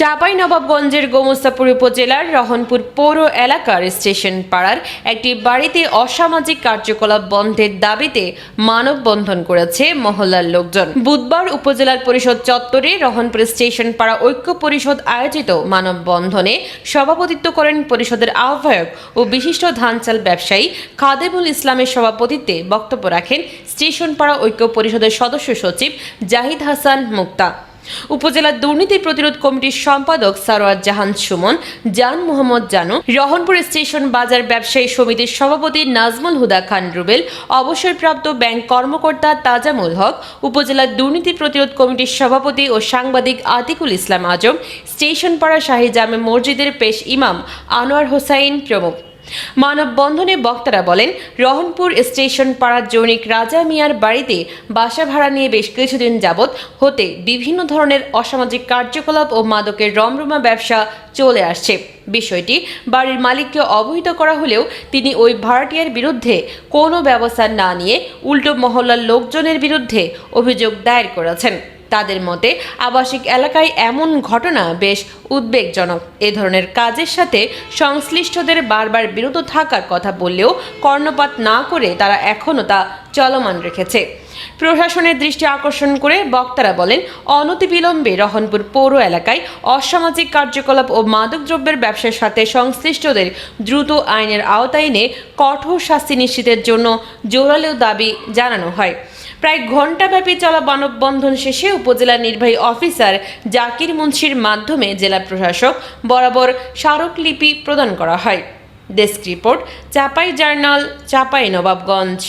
চাঁপাই নবাবগঞ্জের গোমস্তাপুর উপজেলার রহনপুর পৌর এলাকার স্টেশন পাড়ার একটি বাড়িতে অসামাজিক কার্যকলাপ বন্ধের দাবিতে মানববন্ধন করেছে মহল্লার লোকজন। বুধবার উপজেলার পরিষদ চত্বরে রহনপুর স্টেশন পাড়া ঐক্য পরিষদ আয়োজিত মানববন্ধনে সভাপতিত্ব করেন পরিষদের আহ্বায়ক ও বিশিষ্ট ধানচাল ব্যবসায়ী খাদেমুল ইসলামের সভাপতিত্বে বক্তব্য রাখেন স্টেশন পাড়া ঐক্য পরিষদের সদস্য সচিব জাহিদ হাসান মুক্তা। উপজেলা দুর্নীতি প্রতিরোধ কমিটির সম্পাদক সারোয়ার জাহান সুমন, জান মোহাম্মদ জানু, রহনপুর স্টেশন বাজার ব্যবসায়ী সমিতির সভাপতি নাজমুল হুদা খান রুবেল অবসরপ্রাপ্ত ব্যাংক কর্মকর্তা তাজামুল হক উপজেলা দুর্নীতি প্রতিরোধ কমিটির সভাপতি ও সাংবাদিক আতিকুল ইসলাম আজম স্টেশন পাড়া শাহী জামে মসজিদের পেশ ইমাম আনোয়ার হোসাইন প্রমুখ। মানববন্ধনে বক্তারা বলেন, রহনপুর স্টেশন পাড়ার জৈনিক রাজা মিয়ার বাড়িতে বাসা ভাড়া নিয়ে বেশ কিছুদিন যাবৎ হতে বিভিন্ন ধরনের অসামাজিক কার্যকলাপ ও মাদকের রমরমা ব্যবসা চলে আসছে। বিষয়টি বাড়ির মালিককে অবহিত করা হলেও তিনি ওই ভাড়াটিয়ার বিরুদ্ধে কোনো ব্যবস্থা না নিয়ে উল্টো মহল্লার লোকজনের বিরুদ্ধে অভিযোগ দায়ের করেছেন। তাদের মতে আবাসিক এলাকায় এমন ঘটনা বেশ উদ্বেগজনক। এ ধরনের কাজের সাথে সংশ্লিষ্টদের বারবার বিরত থাকার কথা বললেও কর্ণপাত না করে তারা এখনও তা চলমান রেখেছে। প্রশাসনের দৃষ্টি আকর্ষণ করে বক্তারা বলেন, অনতিবিলম্বে রহনপুর পৌর এলাকায় অসামাজিক কার্যকলাপ ও মাদকদ্রব্যের ব্যবসার সাথে সংশ্লিষ্টদের দ্রুত আইনের আওতায় এনে কঠোর শাস্তি নিশ্চিতের জন্য জোরালো দাবি জানানো হয়। প্রায় ঘণ্টাব্যাপী চলা মানববন্ধন শেষে উপজেলা নির্বাহী অফিসার জাকির মুন্সির মাধ্যমে জেলা প্রশাসক বরাবর স্মারকলিপি প্রদান করা হয়। Desk report, Chapai journal, Chapai Nawabganj.